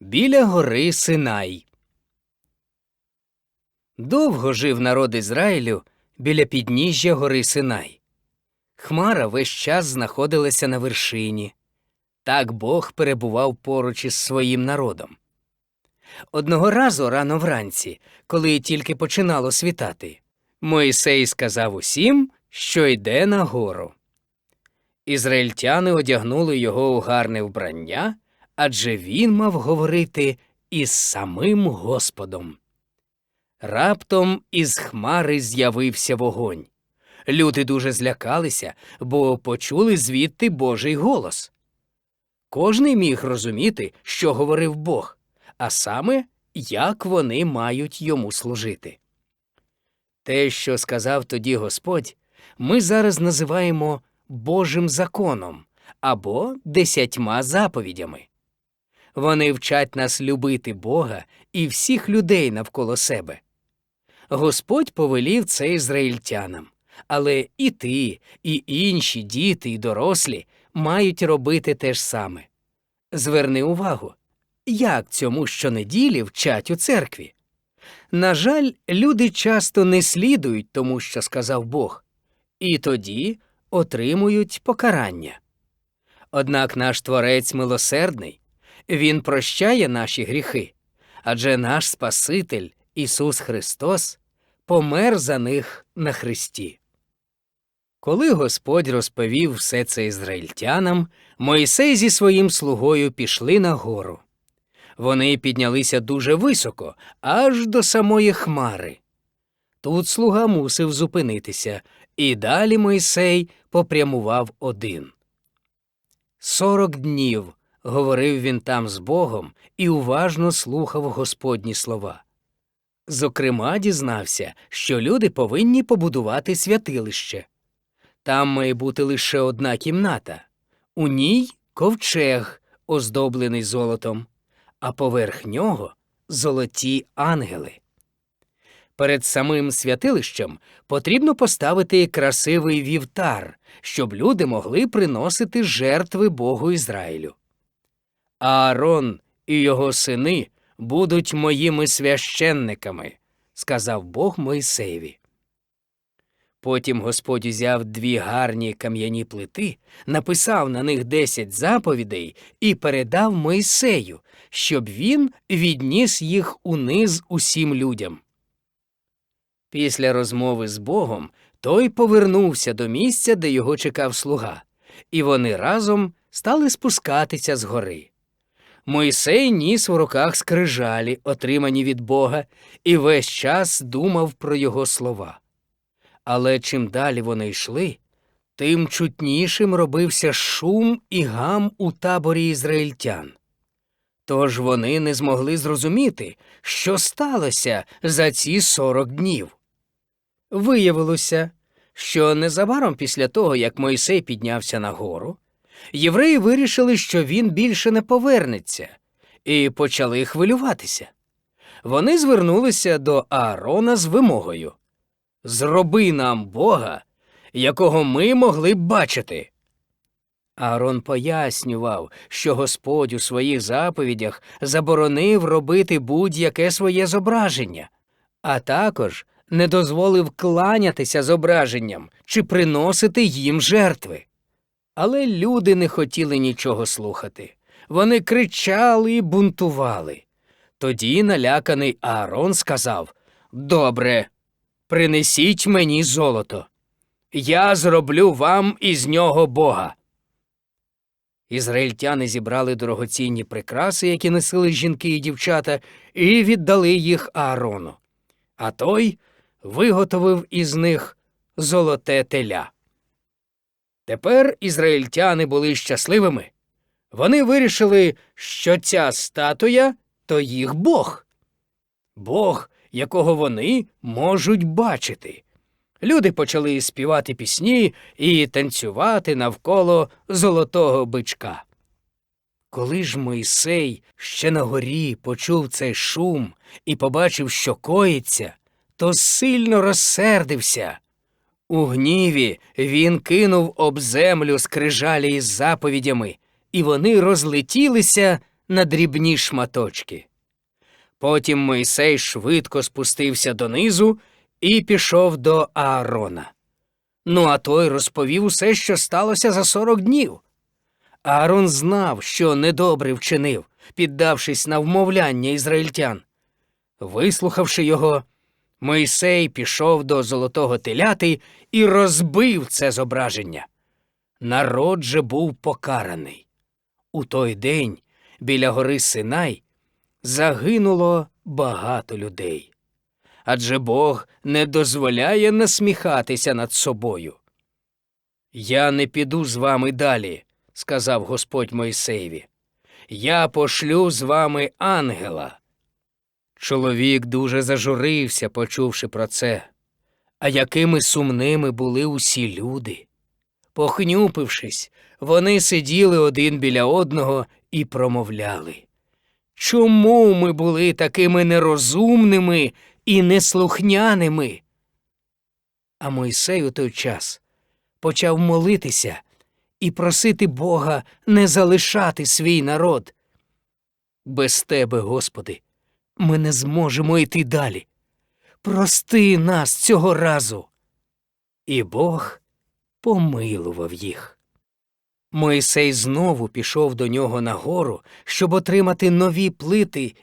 Біля гори Синай. Довго жив народ Ізраїлю біля підніжжя гори Синай. Хмара весь час знаходилася на вершині. Так Бог перебував поруч із своїм народом. Одного разу рано вранці, коли тільки починало світати, Мойсей сказав усім, що йде на гору. Ізраїльтяни одягнули його у гарне вбрання, адже він мав говорити із самим Господом. Раптом із хмари з'явився вогонь. Люди дуже злякалися, бо почули звідти Божий голос. Кожний міг розуміти, що говорив Бог, а саме, як вони мають йому служити. Те, що сказав тоді Господь, ми зараз називаємо Божим законом або десятьма заповідями. Вони вчать нас любити Бога і всіх людей навколо себе. Господь повелів це ізраїльтянам, але і ти, і інші діти, і дорослі мають робити те ж саме. Зверни увагу, як цьому щонеділі вчать у церкві. На жаль, люди часто не слідують тому, що сказав Бог, і тоді отримують покарання. Однак наш Творець милосердний, Він прощає наші гріхи, адже наш Спаситель Ісус Христос помер за них на Христі. Коли Господь розповів все це ізраїльтянам, Мойсей зі своїм слугою пішли на гору. Вони піднялися дуже високо, аж до самої хмари. Тут слуга мусив зупинитися, і далі Мойсей попрямував один. Сорок днів говорив він там з Богом і уважно слухав Господні слова. Зокрема, дізнався, що люди повинні побудувати святилище. Там має бути лише одна кімната, у ній ковчег, оздоблений золотом, а поверх нього золоті ангели. Перед самим святилищем потрібно поставити красивий вівтар, щоб люди могли приносити жертви Богу Ізраїлю. Аарон і його сини будуть моїми священниками, сказав Бог Мойсеєві. Потім Господь узяв дві гарні кам'яні плити, написав на них десять заповідей і передав Мойсею, щоб він відніс їх униз усім людям. Після розмови з Богом той повернувся до місця, де його чекав слуга, і вони разом стали спускатися з гори. Мойсей ніс в руках скрижалі, отримані від Бога, і весь час думав про його слова. Але чим далі вони йшли, тим чутнішим робився шум і гам у таборі ізраїльтян. Тож вони не змогли зрозуміти, що сталося за ці сорок днів. Виявилося, що незабаром після того, як Мойсей піднявся на гору, євреї вирішили, що він більше не повернеться, і почали хвилюватися. Вони звернулися до Аарона з вимогою Зроби нам Бога, якого ми могли б бачити. Аарон пояснював, що Господь у своїх заповідях заборонив робити будь-яке своє зображення, а також не дозволив кланятися зображенням чи приносити їм жертви. Але люди не хотіли нічого слухати. Вони кричали і бунтували. Тоді наляканий Аарон сказав Добре, принесіть мені золото. Я зроблю вам із нього Бога. Ізраїльтяни зібрали дорогоцінні прикраси, які носили жінки і дівчата, і віддали їх Аарону. А той виготовив із них золоте теля. Тепер ізраїльтяни були щасливими. Вони вирішили, що ця статуя то їх Бог, Бог, якого вони можуть бачити. Люди почали співати пісні і танцювати навколо золотого бичка. Коли ж Мойсей ще на горі почув цей шум і побачив, що коїться, то сильно розсердився. У гніві він кинув об землю скрижалі із заповідями, і вони розлетілися, на дрібні шматочки. Потім Мойсей швидко спустився донизу і пішов до Аарона. Ну, а той розповів усе, що сталося за сорок днів. Аарон знав, що недобре вчинив, піддавшись на вмовляння ізраїльтян. Вислухавши його, Мойсей пішов до золотого теляти і розбив це зображення. Народ же був покараний. У той день біля гори Синай загинуло багато людей. Адже Бог не дозволяє насміхатися над собою. Я не піду з вами далі, сказав Господь Мойсеєві. Я пошлю з вами ангела. Чоловік дуже зажурився, почувши про це. А якими сумними були усі люди. Похнюпившись, вони сиділи один біля одного і промовляли. Чому ми були такими нерозумними і неслухняними? А Мойсей у той час почав молитися і просити Бога не залишати свій народ. Без тебе, Господи, ми не зможемо йти далі. Прости нас цього разу. І Бог помилував їх. Мойсей знову пішов до нього на гору, щоб отримати нові плити